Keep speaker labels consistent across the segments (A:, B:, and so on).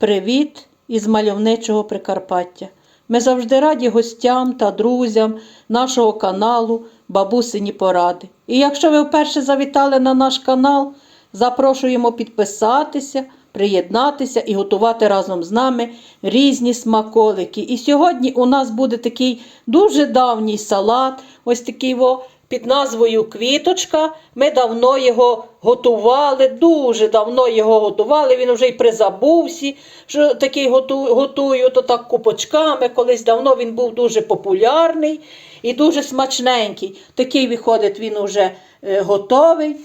A: Привіт із мальовничого Прикарпаття. Ми завжди раді гостям та друзям нашого каналу Бабусині Поради. І якщо ви вперше завітали на наш канал, запрошуємо підписатися, приєднатися і готувати разом з нами різні смаколики. І сьогодні у нас буде такий дуже давній салат, ось такий во, під назвою Квіточка. Ми давно його готували, дуже давно його готували. Він вже й призабувся, що такий готу- готую, то так купочками. Колись давно він був дуже популярний і дуже смачненький. Такий виходить, він уже е, готовий.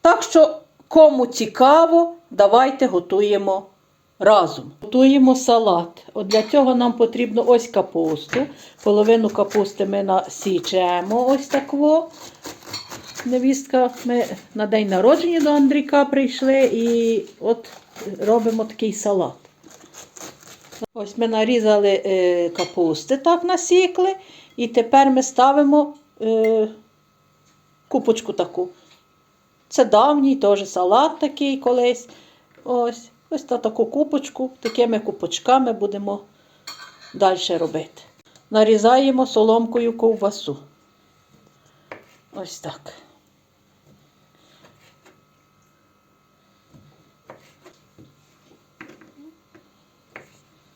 A: Так що, кому цікаво, давайте готуємо разом. Готуємо салат. От для цього нам потрібно ось капусту. Половину капусти ми насічемо ось такво. Невістка, ми на день народження до Андрійка прийшли і от робимо такий салат. Ось ми нарізали е, капусти, так насікли, і тепер ми ставимо е, купочку таку. Це давній теж салат такий колись. Ось, ось та таку купочку, такими купочками будемо далі робити. Нарізаємо соломкою ковбасу. Ось так.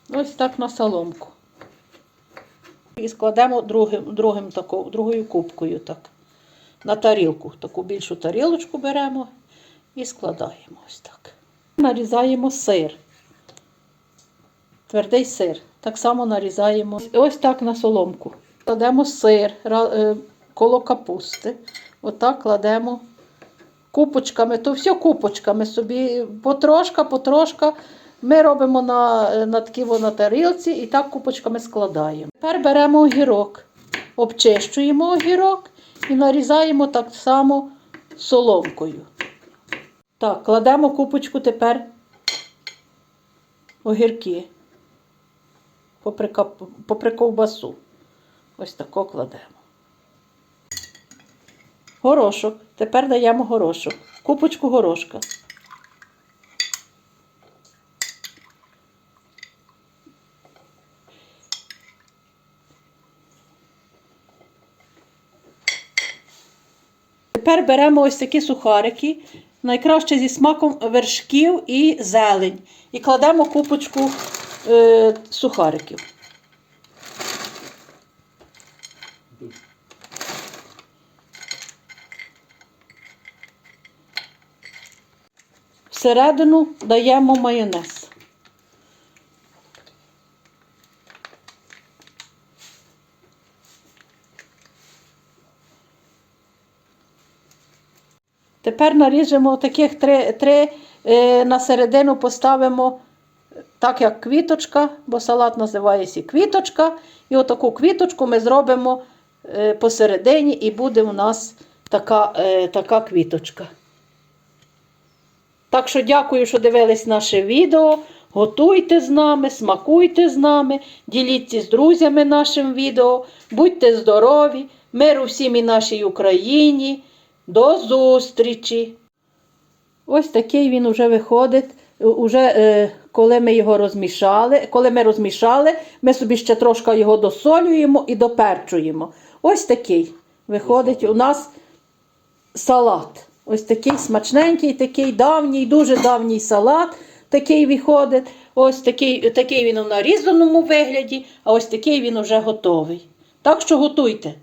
A: Ось так на соломку. І складемо другим, другим тако, другою кубкою так. На тарілку. Таку більшу тарілочку беремо і складаємо ось так. Нарізаємо сир. Твердий сир. Так само нарізаємо ось так на соломку. Кладемо сир е, коло капусти. Отак кладемо купочками, то все купочками собі потрошка, потрошка. Ми робимо на, на такій во на тарілці і так купочками складаємо. Тепер беремо огірок, обчищуємо огірок і нарізаємо так само соломкою. Так, кладемо купочку тепер огірки попри, ковбасу. Ось тако кладемо. Горошок. Тепер даємо горошок. Купочку горошка. Тепер беремо ось такі сухарики, найкраще зі смаком вершків і зелень. І кладемо купочку е, сухариків. Всередину даємо майонез. Тепер наріжемо таких три, три е, на середину поставимо так, як квіточка, бо салат називається квіточка. І отаку квіточку ми зробимо е, посередині, і буде у нас така, е, така квіточка. Так що дякую, що дивились наше відео. Готуйте з нами, смакуйте з нами, діліться з друзями нашим відео. Будьте здорові, миру всім і нашій Україні. До зустрічі! Ось такий він уже виходить. Уже е, коли ми його розмішали, коли ми розмішали, ми собі ще трошки його досолюємо і доперчуємо. Ось такий виходить у нас салат. Ось такий смачненький, такий давній, дуже давній салат. Такий виходить. Ось такий, такий він у нарізаному вигляді, а ось такий він уже готовий. Так що готуйте.